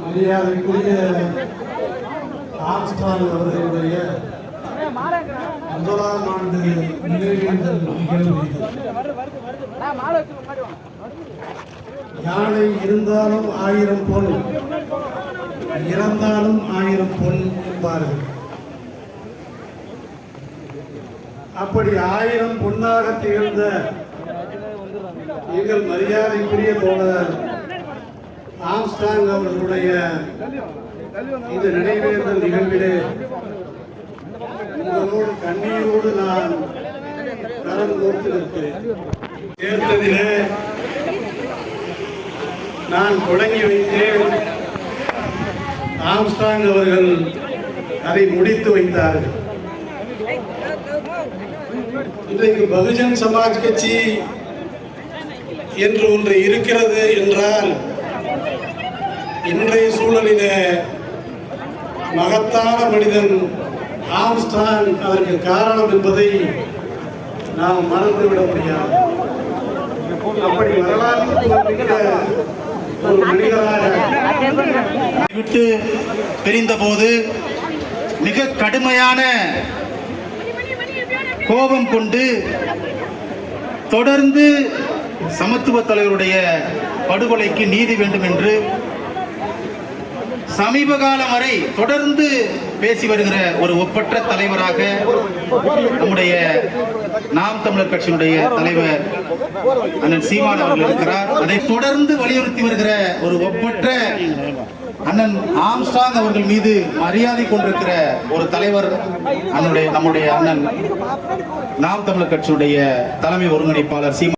மரியாதைக்குரிய ஆம்ஸ்டாங் அவர்களுடைய முதலாம் ஆண்டு நினைவேந்தல் நிகழ்வு யானை இருந்தாலும் ஆயிரம் பொன் இறந்தாலும் ஆயிரம் பொன் என்பார்கள். அப்படி ஆயிரம் பொன்னாக திகழ்ந்த எங்கள் மரியாதைக்குரிய தோழர் ஆம்ஸ்டாங் அவர்களுடைய இந்த நினைவேந்தல் நிகழ்விலே உங்களோடு கண்ணீரோடு நான் கரம் கோர்த்து நிற்கிறேன். சேர்த்ததிலே நான் தொடங்கி வைத்தேன். ஆம்ஸ்டாங் அவர்கள் அதை முடித்து வைத்தார்கள். இன்றைக்கு பகுஜன் சமாஜ் கட்சி என்று ஒன்று இருக்கிறது என்றால் இன்றைய சூழலிலே மகத்தான மனிதன் ஆம்ஸ்டாங் அதற்கு காரணம் என்பதை நாம் மறந்துவிட முடியாது. அப்படி வரலாற்று ஒரு மனிதராக விட்டு பிரிந்தபோது மிக கடுமையான கோபம் கொண்டு தொடர்ந்து சமத்துவ தலைவருடைய படுகொலைக்கு நீதி வேண்டும் என்று சமீப காலம் வரை தொடர்ந்து பேசி வருகிற ஒரு ஒப்பற்ற தலைவராக நம்முடைய நாம் தமிழர் கட்சியினுடைய தலைவர் அண்ணன் சீமான் அவர்கள் இருக்கிறார். அதை தொடர்ந்து வலியுறுத்தி வருகிற ஒரு ஒப்பற்ற அண்ணன் ஆம்ஸ்டாங் அவர்கள் மீது மரியாதை கொண்டிருக்கிற ஒரு தலைவர் அண்ணனுடைய நம்முடைய அண்ணன் நாம் தமிழர் கட்சியுடைய தலைமை ஒருங்கிணைப்பாளர் சீமான்